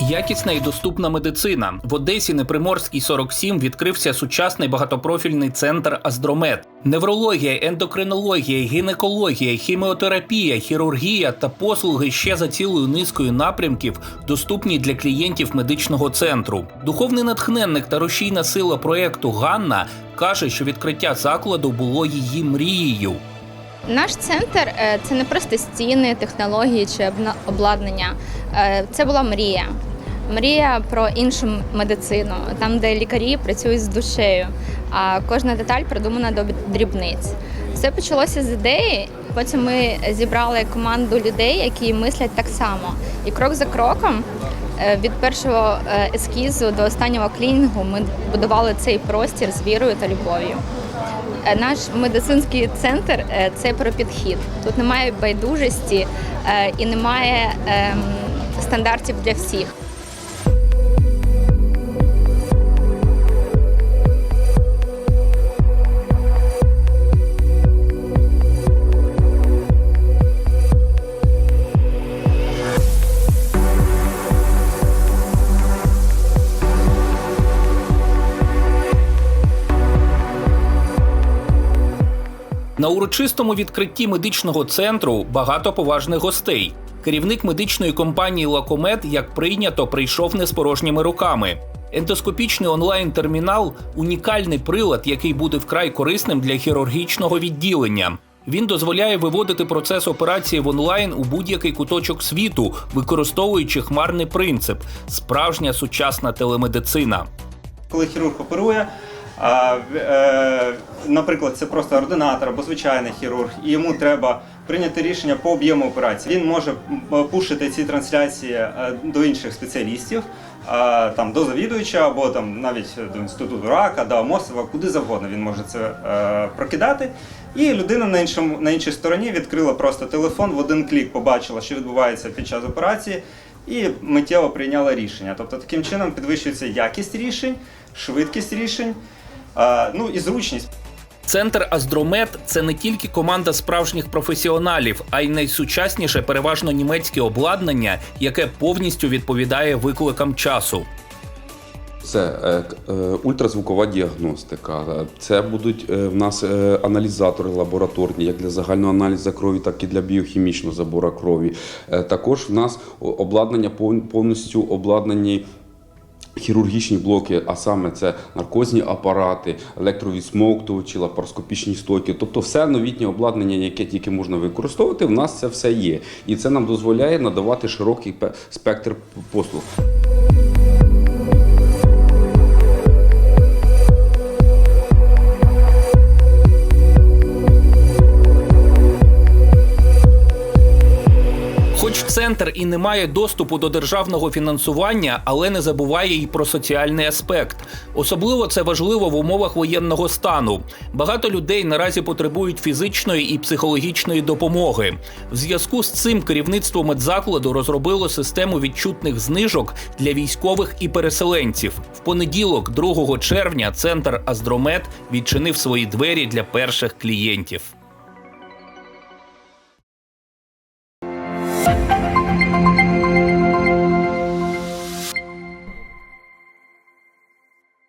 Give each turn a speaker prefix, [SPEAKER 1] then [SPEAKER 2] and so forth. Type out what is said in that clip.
[SPEAKER 1] Якісна і доступна медицина в Одесі Неприморській 47 відкрився сучасний багатопрофільний центр Аздромед. Неврологія, ендокринологія, гінекологія, хіміотерапія, хірургія та послуги ще за цілою низкою напрямків доступні для клієнтів медичного центру. Духовний натхненник та рушійна сила проекту Ганна каже, що відкриття закладу було її мрією.
[SPEAKER 2] Наш центр е, це не просто стіни, технології чи обладнання. Е, Це була мрія. Мрія про іншу медицину, там, де лікарі працюють з душею, а кожна деталь продумана до дрібниць. Все почалося з ідеї. Потім ми зібрали команду людей, які мислять так само. І крок за кроком, е, від першого ескізу до останнього клінінгу, ми будували цей простір з вірою та любов'ю. Е, Наш медицинський центр е, це про підхід. Тут немає байдужості е, і немає ем, стандартів для всіх.
[SPEAKER 1] На урочистому відкритті медичного центру багато поважних гостей. Керівник медичної компанії Лакомед, як прийнято, прийшов не з порожніми руками. Ендоскопічний онлайн-термінал унікальний прилад, який буде вкрай корисним для хірургічного відділення. Він дозволяє виводити процес операції в онлайн у будь-який куточок світу, використовуючи хмарний принцип справжня сучасна телемедицина.
[SPEAKER 3] коли хірург оперує, наприклад, це просто ординатор або звичайний хірург, і йому треба прийняти рішення по об'єму операції. Він може пушити ці трансляції е, до інших спеціалістів, там до завідувача або там навіть до інституту рака, до Амосова, куди завгодно він може це е, прокидати. І людина на іншому на іншій стороні відкрила просто телефон в один клік, побачила, що відбувається під час операції, і миттєво прийняла рішення. Тобто таким чином підвищується якість рішень, швидкість рішень, ну і зручність.
[SPEAKER 1] Центр Аздромет це не тільки команда справжніх професіоналів, а й найсучасніше переважно німецьке обладнання, яке повністю відповідає викликам часу.
[SPEAKER 4] Це е, е, ультразвукова діагностика. Це будуть е, в нас е, аналізатори лабораторні, як для загального аналізу крові, так і для біохімічного забору крові. Е, Також в нас обладнання пов- повністю обладнані. Хірургічні блоки, а саме це наркозні апарати, електровісмоктувачі, лапароскопічні стойки, тобто все новітнє обладнання, яке тільки можна використовувати, в нас це все є. І це нам дозволяє надавати широкий пе- спектр послуг.
[SPEAKER 1] Хоч центр і не має доступу до державного фінансування, але не забуває й про соціальний аспект. Особливо це важливо в умовах воєнного стану. Багато людей наразі потребують фізичної і психологічної допомоги. В зв'язку з цим керівництво медзакладу розробило систему відчутних знижок для військових і переселенців. В понеділок, 2 червня, центр Аздромет відчинив свої двері для перших клієнтів.